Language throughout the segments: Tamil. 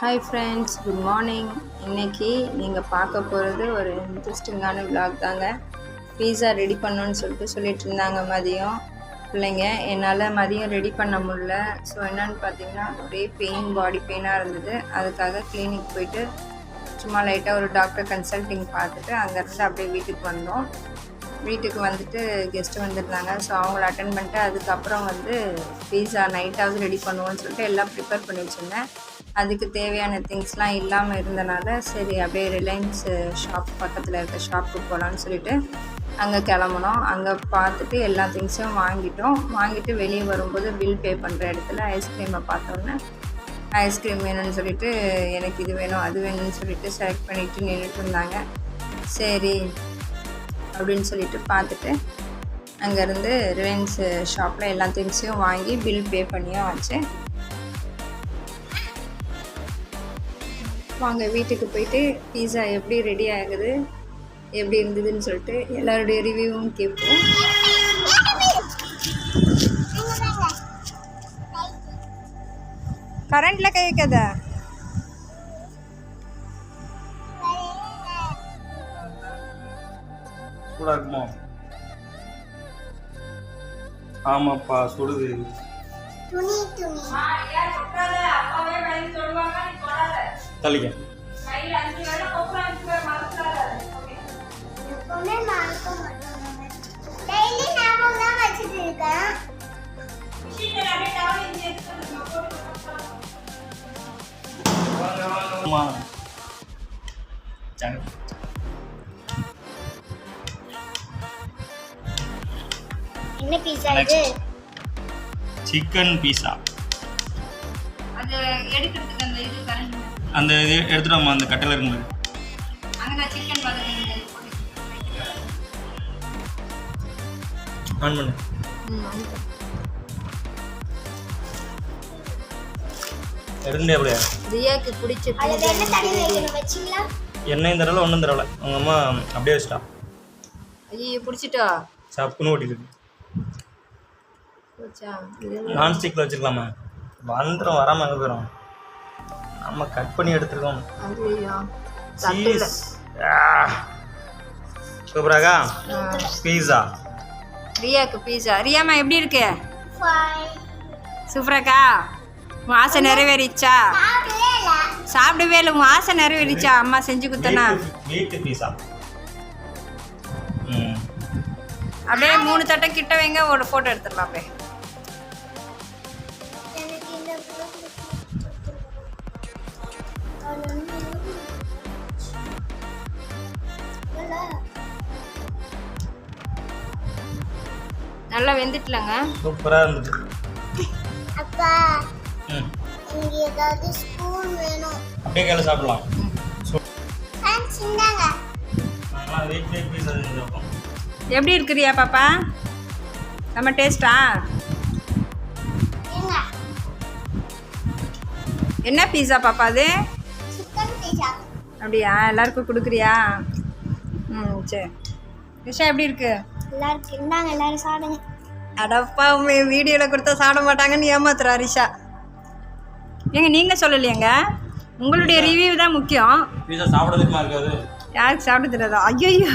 ஹாய் ஃப்ரெண்ட்ஸ் குட் மார்னிங் இன்னைக்கு நீங்கள் பார்க்க போகிறது ஒரு இன்ட்ரெஸ்டிங்கான விளாக் தாங்க. பீஸா ரெடி பண்ணணும்னு சொல்லிட்டு சொல்லிட்டு இருந்தாங்க மதியம். பிள்ளைங்க என்னால் மதியம் ரெடி பண்ண முடியல. ஸோ என்னன்னு பார்த்தீங்கன்னா ஒரே பெயின் பாடி பெயினாக இருந்தது. அதுக்காக கிளினிக் போயிட்டு சும்மா லைட்டாக ஒரு டாக்டர் கன்சல்டிங் பார்த்துட்டு அங்கேருந்து அப்படியே வீட்டுக்கு வந்தோம். வீட்டுக்கு வந்துட்டு கெஸ்ட்டு வந்திருந்தாங்க. ஸோ அவங்கள அட்டன் பண்ணிட்டு அதுக்கப்புறம் வந்து பீஸா நைட்டாவது ரெடி பண்ணுவோன்னு சொல்லிட்டு எல்லாம் ப்ரிப்பேர் பண்ணி வச்சுருந்தேன். அதுக்கு தேவையான திங்ஸ்லாம் இல்லாமல் இருந்தனால சரி அப்படியே ரிலையன்ஸ் ஷாப் பக்கத்தில் இருக்க ஷாப்புக்கு போகலான்னு சொல்லிட்டு அங்கே கிளம்புனோம். அங்கே பார்த்துட்டு எல்லா திங்ஸும் வாங்கிட்டோம். வாங்கிட்டு வெளியே வரும்போது பில் பே பண்ணுற இடத்துல ஐஸ்கிரீமை பார்த்தோன்னே ஐஸ்கிரீம் வேணும்னு சொல்லிட்டு எனக்கு இது வேணும் அது வேணும்னு சொல்லிட்டு செலக்ட் பண்ணிட்டு நின்றுட்டு இருந்தாங்க. சரி அப்படின்னு சொல்லிட்டு பார்த்துட்டு அங்கேருந்து ரிலையன்ஸ் ஷாப்பில் எல்லா திங்ஸையும் வாங்கி பில் பே பண்ணியும் ஆச்சு. வாங்க வீட்டுக்கு போயிட்டு பீஸா எப்படி ரெடி ஆகுது எப்படி இருந்ததுன்னு சொல்லிட்டு எல்லாருடைய ரிவ்யூவும் கேட்போம். கரண்ட்ல கை வைக்காத சூடா இருக்குமோ? ஆமாப்பா சுடுது. தள்ளிக்க எப்பவுமே சரி. என்ன பீஸா. இது? சிக்கன் பீஸா அது எடுக்கிறதுக்கு அந்த இது கரண்ட் அந்த இது எடுத்துட்டு வாம்மா, அந்த கட்டையில் இருக்கும்போது ஆன் பண்ணு. எடுத்துட்டே அப்படியே? ரியாக்கு பிடிச்ச அதுல என்ன தண்ணி வைக்கணும் வச்சிங்களா? எண்ணெயும் தரல ஒன்றும் தரல. அவங்க அம்மா அப்படியே வச்சிட்டா. ஐயோ பிடிச்சிட்டா? சப்புன்னு ஓட்டிருக்கு போச்சா? இது நான் ஸ்டிக்கில் வச்சுக்கலாமா வந்துடும் வராமல் எங்கே போயிடும் நம்ம கட் பண்ணி எடுத்துருக்கோம். சீஸ் சூப்பராகா பீஸா ரியாக்கு பீஸா ரியாமா எப்படி இருக்கு? சூப்பராக்கா? உன் ஆசை நிறைவேறிச்சா சாப்பிடவே இல்ல. உன் ஆசை நிறைவேறிச்சா அம்மா செஞ்சு கொடுத்தனா? வீட்டு பீஸா அப்படியே மூணு தட்டை கிட்ட வைங்க ஒரு ஃபோட்டோ எடுத்துடலாம். அப்படியே நல்லா வெந்துட்டலங்க. சூப்பராக இருந்துச்சு அப்பா எனக்கு ஏதாவது ஸ்பூன் வேணும். அப்படியே கையில் சாப்பிடலாம். இந்தாங்க நாங்களாம் வீட்லேயே பீஸா செஞ்சு வைப்போம் எப்படி இருக்கு ரியா பாப்பா? நம்ம டேஸ்டா என்ன பீஸா பாப்பா அது? சிக்கன் பீஸா அப்படியா? எல்லாருக்கும் கொடுக்குறியா? ம் சரி. ரிஷா எப்படி இருக்கு? எல்லாருக்கும் இந்தாங்க எல்லாரும் சாப்பிடுங்க. அடப்பா வீடியோவில் கொடுத்தா சாப்பிட மாட்டாங்கன்னு ஏமாத்துறா ரிஷா. ஏங்க நீங்கள் சொல்லலையேங்க? உங்களுடைய ரிவ்யூ தான் முக்கியம். பீஸா சாப்பிட்றதுக்குமா இருக்காது யாருக்கு சாப்பிட தெரியாதா? ஐயோ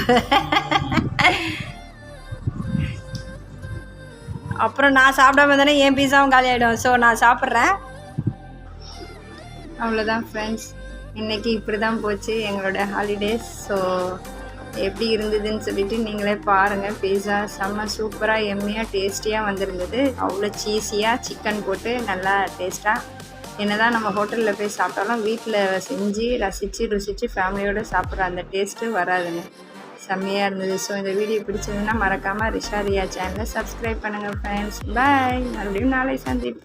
அப்புறம் நான் சாப்பிடாம தானே என் பீஸாவும் காலி ஆகிடும் ஸோ நான் சாப்பிட்றேன். அவ்வளோதான் ஃப்ரெண்ட்ஸ் இன்றைக்கி இப்படி தான் போச்சு எங்களோட ஹாலிடேஸ் ஸோ எப்படி இருந்ததுன்னு சொல்லிட்டு நீங்களே பாருங்கள் பீஸா செம்ம சூப்பராக எம்மியாக டேஸ்டியாக வந்திருந்தது. அவ்வளோ சீஸியாக சிக்கன் போட்டு நல்லா டேஸ்ட்டாக என்னதான் நம்ம ஹோட்டலில் போய் சாப்பிட்டாலும் வீட்டில் செஞ்சு ரசித்து ருசித்து ஃபேமிலியோடு சாப்பிட்ற அந்த டேஸ்ட்டு வராதுங்க. செம்மையாக இருந்தது. ஸோ இந்த வீடியோ பிடிச்சதுன்னா மறக்காமல் ரிஷாரியா சேனலை சப்ஸ்கிரைப் பண்ணுங்கள் ஃப்ரெண்ட்ஸ் பாய் மறுபடியும் நாளை சந்திப்போம்.